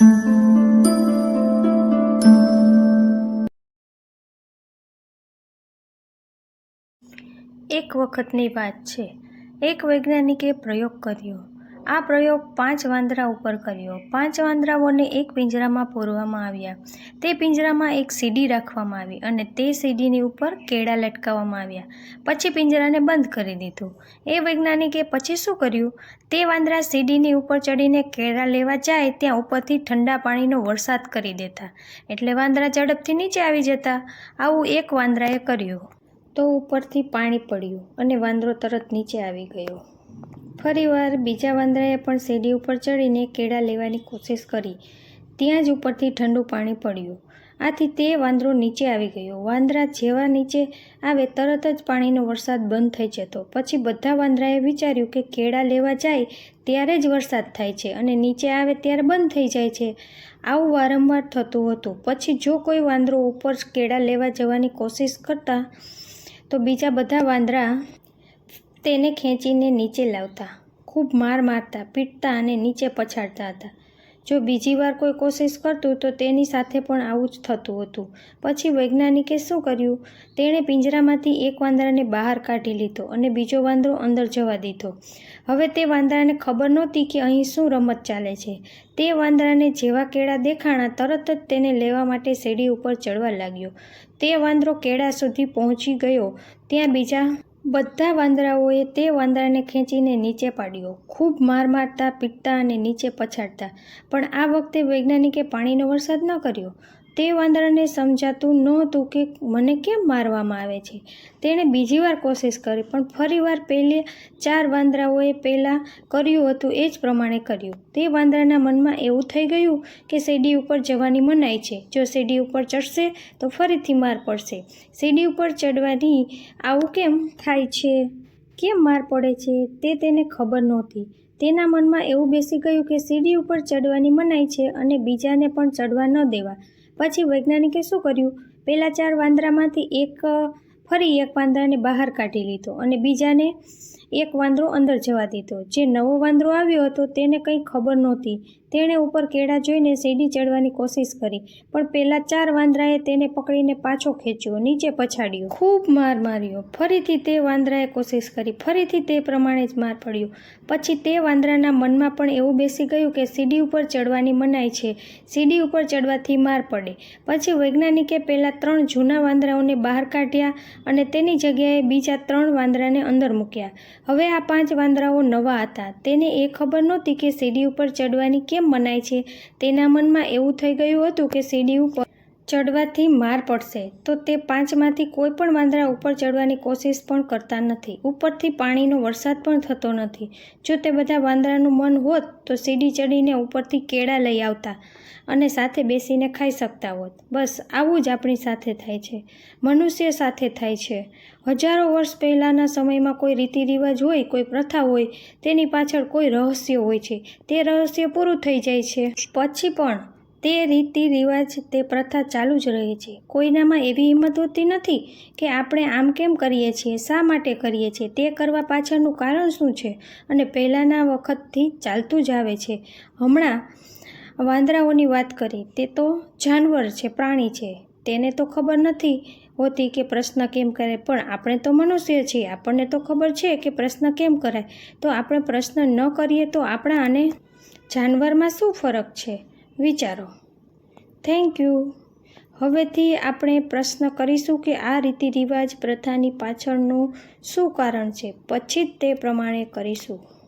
એક વખતની વાત છે. એક વૈજ્ઞાનિકે પ્રયોગ કર્યો. આ પ્રયોગ પાંચ વાંદરા ઉપર કર્યો. પાંચ વાંદરાઓને એક પિંજરામાં પૂરવામાં આવ્યા. તે પિંજરામાં એક સીડી રાખવામાં આવી અને તે સીડીની ઉપર કેળા લટકાવવામાં આવ્યા. પછી પિંજરાને બંધ કરી દીધું. એ વૈજ્ઞાનિકે પછી શું કર્યું? તે વાંદરા સીડીની ઉપર ચડીને કેળા લેવા જાય ત્યાં ઉપરથી ઠંડા પાણીનો વરસાદ કરી દેતા. એટલે વાંદરા ઝડપથી નીચે આવી જતા. આવું એક વાંદરાએ કર્યું. તો ઉપરથી પાણી પડ્યું અને વાંદરો તરત નીચે આવી ગયો. ફરીવાર બીજા વાંદરાએ પણ શેરડી ઉપર ચડીને કેળા લેવાની કોશિશ કરી. ત્યાં જ ઉપરથી ઠંડુ પાણી પડ્યું. આથી તે વાંદરો નીચે આવી ગયો. વાંદરા જેવા નીચે આવે તરત જ પાણીનો વરસાદ બંધ થઈ જતો. પછી બધા વાંદરાએ વિચાર્યું કે કેળા લેવા જાય ત્યારે જ વરસાદ થાય છે અને નીચે આવે ત્યારે બંધ થઈ જાય છે. આવું વારંવાર થતું હતું. પછી જો કોઈ વાંદરો ઉપર કેળા લેવા જવાની કોશિશ કરતા તો બીજા બધા વાંદરા તેને ખેંચીને નીચે લાવતા, ખૂબ માર મારતા, પીટતા અને નીચે પછાડતા હતા. જો બીજી વાર કોઈ કોશિશ કરતું તો તેની સાથે પણ આવું જ થતું હતું. પછી વૈજ્ઞાનિકે શું કર્યું? તેણે પિંજરામાંથી એક વાંદરાને બહાર કાઢી લીધો અને બીજો વાંદરો અંદર જવા દીધો. હવે તે વાંદરાને ખબર નહોતી કે અહીં શું રમત ચાલે છે. તે વાંદરાને જેવા કેળા દેખાણા તરત જ તેને લેવા માટે સીડી ઉપર ચડવા લાગ્યો. તે વાંદરો કેળા સુધી પહોંચી ગયો. ત્યાં બીજા બધા વાંદરાઓએ તે વાંદરાને ખેંચીને નીચે પાડ્યો. ખૂબ માર મારતા, પીટતા અને નીચે પછાડતા. પણ આ વખતે વૈજ્ઞાનિકે પાણીનો વરસાદ ન કર્યો. તે વાંદરાને સમજાતું નહોતું કે મને કેમ મારવામાં આવે છે. તેણે બીજી વાર કોશિશ કરી, પણ ફરીવાર પહેલે ચાર વાંદરાઓએ પહેલાં કર્યું હતું એ જ પ્રમાણે કર્યું. તે વાંદરાના મનમાં એવું થઈ ગયું કે સીડી ઉપર જવાની મનાઈ છે. જો સીડી ઉપર ચડશે, તો ફરીથી માર પડશે. સીડી ઉપર ચડવાની આવું કેમ થાય છે? કેમ માર પડે છે? તે તેને ખબર નહોતી. તેના મનમાં એવું બેસી ગયું કે સીડી ઉપર ચડવાની મનાઈ છે અને બીજાને પણ ચડવા ન દેવા. પછી વૈજ્ઞાનિકે શું કર્યું? પહેલાં ચાર વાંદરામાંથી એક ફરી એક વાંદરાને બહાર કાઢી લીધો અને બીજાને એક વાંદરો અંદર જવા દીધો. જે નવો વાંદરો આવ્યો હતો તેને કંઈ ખબર નહોતી. તેણે ઉપર કેળા જોઈને સીડી ચડવાની કોશિશ કરી, પણ પહેલાં ચાર વાંદરાએ તેને પકડીને પાછો ખેંચ્યો, નીચે પછાડ્યો. ખૂબ માર માર્યો. ફરીથી તે વાંદરાએ કોશિશ કરી, ફરીથી તે પ્રમાણે જ માર પડ્યો. પછી તે વાંદરાના મનમાં પણ એવું બેસી ગયું કે સીડી ઉપર ચડવાની મનાઈ છે. સીડી ઉપર ચડવાથી માર પડે. પછી વૈજ્ઞાનિકે પહેલાં ત્રણ જૂના વાંદરાઓને બહાર કાઢ્યા અને તેની જગ્યાએ બીજા ત્રણ વાંદરાને અંદર મૂક્યા. હવે આ પાંચ વાંદરાઓ નવા હતા. તેને એ ખબર નહોતી કે સીડી ઉપર ચડવાની કેમ મનાય છે? તેના મનમાં એવું થઈ ગયું હતું કે સીડી ઉપર ચડવાથી માર પડશે, તો તે પાંચમાંથી કોઈ પણ વાંદરા ઉપર ચડવાની કોશિશ પણ કરતા નથી. ઉપરથી પાણીનો વરસાદ પણ થતો નથી. જો તે બધા વાંદરાનું મન હોત, તો સીડી ચડીને ઉપરથી કેળા લઈ આવતા અને સાથે બેસીને ખાઈ શકતા હોત. બસ, આવું જ આપણી સાથે થાય છે. મનુષ્ય સાથે થાય છે. હજારો વર્ષ પહેલાંના સમયમાં કોઈ રીતિ રિવાજ હોય, કોઈ પ્રથા હોય, તેની પાછળ કોઈ રહસ્ય હોય છે. તે રહસ્ય પૂરું થઈ જાય છે. પછી પણ તે રીતિ રિવાજ તે પ્રથા ચાલુ જ રહે છે. કોઈનામાં એવી હિંમત હોતી નથી કે આપણે આમ કેમ કરીએ છીએ, શા માટે કરીએ છીએ, તે કરવા પાછળનું કારણ શું છે અને પહેલાંના વખતથી ચાલતું જ આવે છે. હમણાં વાંદરાઓની વાત કરી, તે તો જાનવર છે, પ્રાણી છે. તેને તો ખબર નથી હોતી કે પ્રશ્ન કેમ કરે, પણ આપણે તો મનુષ્ય છીએ. આપણને તો ખબર છે કે પ્રશ્ન કેમ કરાય. તો આપણે પ્રશ્ન ન કરીએ તો આપણા અને જાનવરમાં શું ફરક છે? વિચારો. થેન્ક યુ હવેથી આપણે પ્રશ્ન કરીશું કે આ રીતિ રિવાજ પ્રથાની પાછળનું શું કારણ છે? પછી જ તે પ્રમાણે કરીશું.